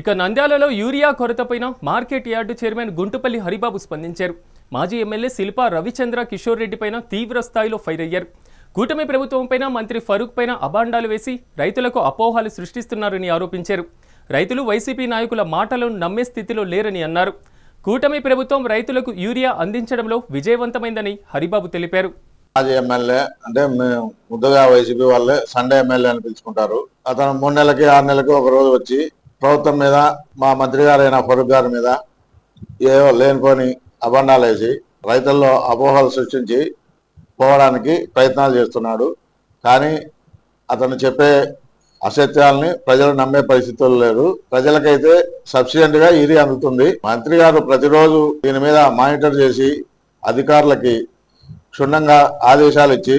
ఇక నంద్యాలలో urea కొరతపైన market yard chairman Guntupalli Haribabu స్పందించారు. మాజీ ఎమ్మెల్యే శిల్పా రవిచంద్ర కిషోర్ రెడ్డి పైన తీవ్ర స్థాయిలో ఫైర్ అయ్యారు. కూటమి ప్రభుత్వంపైన మంత్రి ఫరూక్ పైన అభాండాలు వేసి రైతులకు అపోహాలు సృష్టిస్తున్నారని ఆరోపించారు. రైతులు వైసీపీ నాయకుల మాటలను నమ్మే స్థితిలో లేరని అన్నారు. కూటమి ప్రభుత్వం రైతులకు యూరియా అందించడంలో విజయవంతమైందని హరిబాబు తెలిపారు. మాజీ ఎమ్మెల్యే అంటే మేము ముద్దుగా వైసీపీ వాళ్ళే సండే ఎమ్మెల్యే అని పిలుచుకుంటారు. అతను మూడు నెలలకి ఆరు నెలలకి ఒక రోజు వచ్చి ప్రభుత్వం మీద మా మంత్రి గారైన ఫరూక్ గారి మీద ఏవో లేనిపోని అబండాలు వేసి రైతుల్లో అపోహలు సృష్టించి పోవడానికి ప్రయత్నాలు చేస్తున్నాడు. కానీ అతను చెప్పే అసత్యాలని ప్రజలు నమ్మే పరిస్థితులు లేదు ప్రజలకైతే సబ్సిడెంట్గా ఇది అందుతుంది. మంత్రి గారు ప్రతిరోజు దీని మీద మానిటర్ చేసి అధికారులకి క్షుణ్ణంగా ఆదేశాలు ఇచ్చి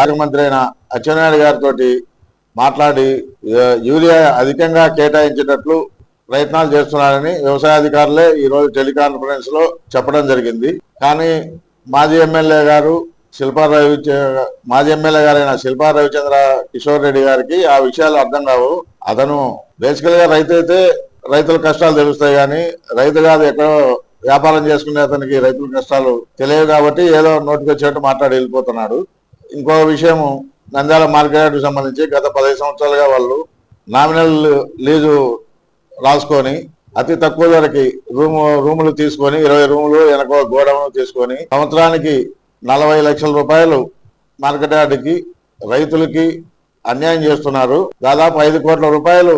ఆరోగ్య మంత్రి అయిన అచ్చెన్నాయుడు గారితో మాట్లాడి యూరియా అధికంగా కేటాయించేటట్లు ప్రయత్నాలు చేస్తున్నారని వ్యవసాయ అధికారులే ఈరోజు టెలికాన్ఫరెన్స్లో చెప్పడం జరిగింది. కానీ మాజీ ఎమ్మెల్యే గారు శిల్పా రవి మాజీ ఎమ్మెల్యే గారైన శిల్పా రవిచంద్ర కిషోర్ రెడ్డి గారికి ఆ విషయాలు అర్థం కావు. అతను బేసికల్గా రైతు అయితే రైతుల కష్టాలు తెలుస్తాయి కానీ రైతు కాదు ఎక్కడో వ్యాపారం చేసుకునే అతనికి రైతుల కష్టాలు తెలియవు కాబట్టి ఏదో నోటికి వచ్చేట్టు మాట్లాడి వెళ్ళిపోతున్నాడు. ఇంకో విషయం నంద్యాల మార్కెట్ సంబంధించి గత పదహైదు సంవత్సరాలుగా వాళ్ళు నామినల్ లీజు రాసుకొని అతి తక్కువ ధరకి రూము రూములు తీసుకొని ఇరవై రూములు వెనక గోడౌన్ తీసుకొని సంవత్సరానికి నలభై లక్షల రూపాయలు మార్కెట్ యార్డ్కి రైతులకి అన్యాయం చేస్తున్నారు. దాదాపు ఐదు కోట్ల రూపాయలు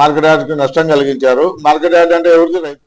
మార్కెట్ యార్డ్కి నష్టం కలిగించారు. మార్కెట్ యార్డ్ అంటే ఎవరికి రైతు?